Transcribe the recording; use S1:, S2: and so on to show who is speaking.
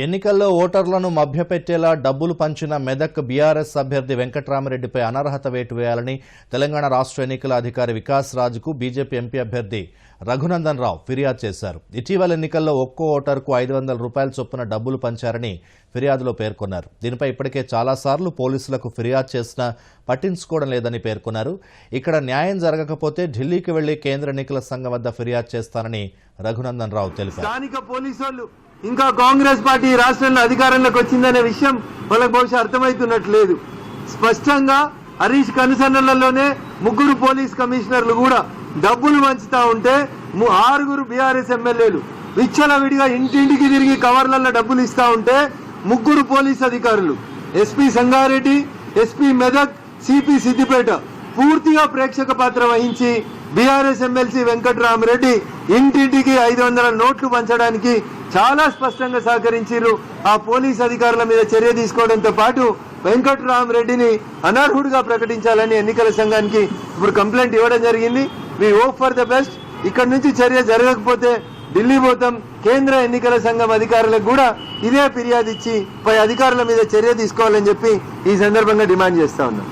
S1: ఎన్నికల్లో ఓటర్లను మభ్యపెట్టేలా డబ్బులు పంచిన మెదక్ బీఆర్ఎస్ అభ్యర్థి వెంకట్రామరెడ్డిపై అనర్హత వేటు వేయాలని తెలంగాణ రాష్ట్ర ఎన్నికల అధికారి వికాస్ రాజుకు బీజేపీ ఎంపీ అభ్యర్థి రఘునందన్ రావు ఫిర్యాదు చేశారు. ఇటీవల ఎన్నికల్లో ఒక్కో ఓటర్కు ఐదు వందల రూపాయల చొప్పున డబ్బులు పంచారని ఫిర్యాదులో పేర్కొన్నారు. దీనిపై ఇప్పటికే చాలాసార్లు పోలీసులకు ఫిర్యాదు చేసినా పట్టించుకోవడం లేదని పేర్కొన్నారు. ఇక్కడ న్యాయం జరగకపోతే ఢిల్లీకి వెళ్ళి కేంద్ర ఎన్నికల సంఘం వద్ద ఫిర్యాదు చేస్తానని రఘునందన్ రావు తెలిపారు.
S2: ఇంకా కాంగ్రెస్ పార్టీ రాష్ట్రంలో అధికారంలోకి వచ్చిందనే విషయం వాళ్ళకి బహుశా అర్థమవుతున్నట్లేదు స్పష్టంగా హరీష్ కనుసన్నలలోనే ముగ్గురు పోలీస్ కమిషనర్లు కూడా డబ్బులు పంచుతా ఉంటే ఆరుగురు బీఆర్ఎస్ ఎమ్మెల్యేలు విచ్చలవిడిగా ఇంటింటికి తిరిగి కవర్లలో డబ్బులు ఇస్తా ఉంటే ముగ్గురు పోలీస్ అధికారులు. SP Sangareddy SP Medak CP Siddipet. పూర్తిగా ప్రేక్షక పాత్ర వహించి బీఆర్ఎస్ ఎమ్మెల్సీ వెంకట్రామరెడ్డి ఇంటింటికి ఐదు వందల నోట్లు పంచడానికి చాలా స్పష్టంగా సహకరించారు ఆ పోలీస్ అధికారుల మీద చర్య తీసుకోవడంతో పాటు వెంకట్రామరెడ్డిని అనర్హుడిగా ప్రకటించాలని ఎన్నికల సంఘానికి ఇప్పుడు కంప్లైంట్ ఇవ్వడం జరిగింది. We hope for the best ఇక్కడ నుంచి చర్య జరగకపోతే ఢిల్లీ పోతాం. కేంద్ర ఎన్నికల సంఘం అధికారులకు కూడా ఇదే ఫిర్యాదు ఇచ్చి పై అధికారుల మీద చర్య తీసుకోవాలని చెప్పి ఈ సందర్భంగా డిమాండ్ చేస్తా ఉన్నాం.